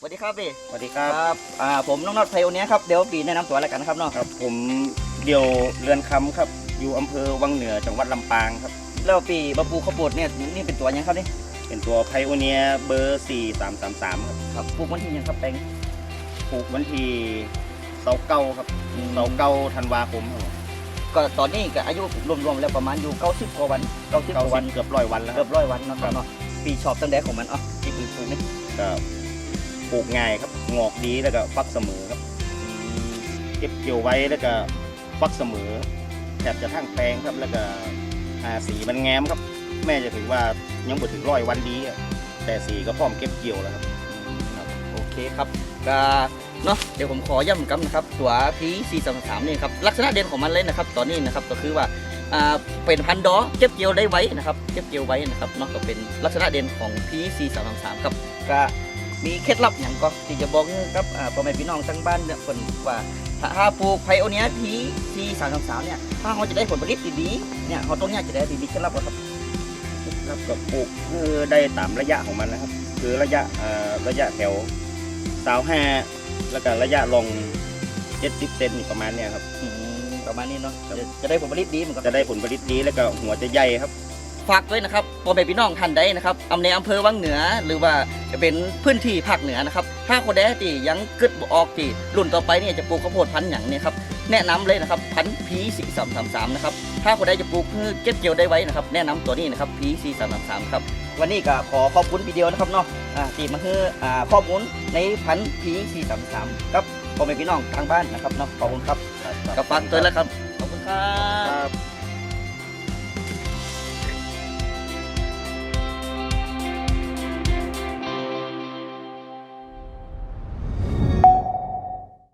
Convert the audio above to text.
สวัสดีครับพี่สวัสดีครับครับ อ่า ผมน้องน็อตไพโอเนี้ยครับ เดี๋ยวปีแนะนำตัวแล้วกันนะครับเนาะครับผมเดียวเรือนคำครับ อยู่อำเภอวังเหนือจังหวัดลำปางครับ แล้วปีบะปูข้าวโพดเนี่ยนี่เป็นตัวยังครับนี่เป็นตัวไพโอเนียเบอร์4333ครับครับปลูกวันที่ยังครับแปลงปลูกวันที่เสาเก้าครับเสาเก้าธันวาคมครับก็ตอนนี้ก็อายุรวมๆแล้วประมาณอยู่90กว่าวัน90กเก้าว่าวัวันนเกือบร้อยวันแล้วคเกืรัอบบร้อยวันเนาะครับเนาะปีชอบตั้งแต่ของมันอ๋อที่ปลูกปลูกนี่ก็ ปลูกง่ายครับงอกดีแล้วก็ฟักเสมอครับ เก็บเกี่ยวไว้แล้วก็ฟักเสมอแทบจะทั้งแปลงครับแล้วก็อ่าสีมันแง้มครับ แม่จะถือว่ายังบ่ถึงร้อยวันดีอะแต่สีก็พร้อมเก็บเกี่ยวแล้วครับโอเคครับก็เนาะเดี๋ยวผมขอย้ำกันนะครับ ตัวพีซีสามสามนี่ครับลักษณะเด่นของมันเลยนะครับตอนนี้นะครับก็คือว่าอ่าเป็นพันธุ์ดอเก็บเกี่ยวได้ไว้นะครับเก็บเกี่ยวไว้นะครับเนาะก็เป็นลักษณะเด่นของพีซีสามสามครับก็ มีเคล็ดลับอย่างก็ที่จะบอกกับอ่าพ่อแม่พี่น้องทั้งบ้านเนี่ยคนว่าถ้าถ้าปลูกไพโอเนียพีซีสามสามเนี่ยถ้าเขาจะได้ผลผลิตดีๆเนี่ยเขาต้องเนี่ยจะได้ดีๆเคล็ดลับเหรอครับครับก็ปลูกคือได้ตามระยะของมันนะครับ คือระยะเอ่อระยะแถวสาวห้าแล้วก็ระยะลงเจ็ดสิบเซนนี่ประมาณเนี้ยครับอืมประมาณนี้เนาะครับจะจะได้ผลผลิตดีเหมือนกันจะได้ผลผลิตดีแล้วก็หัวจะใหญ่ครับ ฝากด้วยนะครับพ่อแม่พี่น้องท่านใดนะครับอำในอำเภอวังเหนือหรือว่าจะเป็นพื้นที่ภาคเหนือนะครับ ถ้าคนใดที่ยังกึดบ่ออกที่รุ่นต่อไปเนี่ยจะปลูกข้าวโพดพันธุ์หยังเนี่ยครับแนะนำเลยนะครับพันพีสีสามสามสามนะครับถ้าคนใดจะปลูกเพื่อเก็บเกี่ยวได้ไว้นะครับแนะนำตัวนี้นะครับพีสีสามสามสามครับวันนี้ก็ขอขอบคุณพี่เดียวนะครับเนาะอ่าที่มาคืออ่าข้อมูลในพันพีสีสามสามครับพ่อแม่พี่น้องทางบ้านนะครับเนาะขอบคุณครับกับฝากตัวแล้วครับขอบคุณครับครับ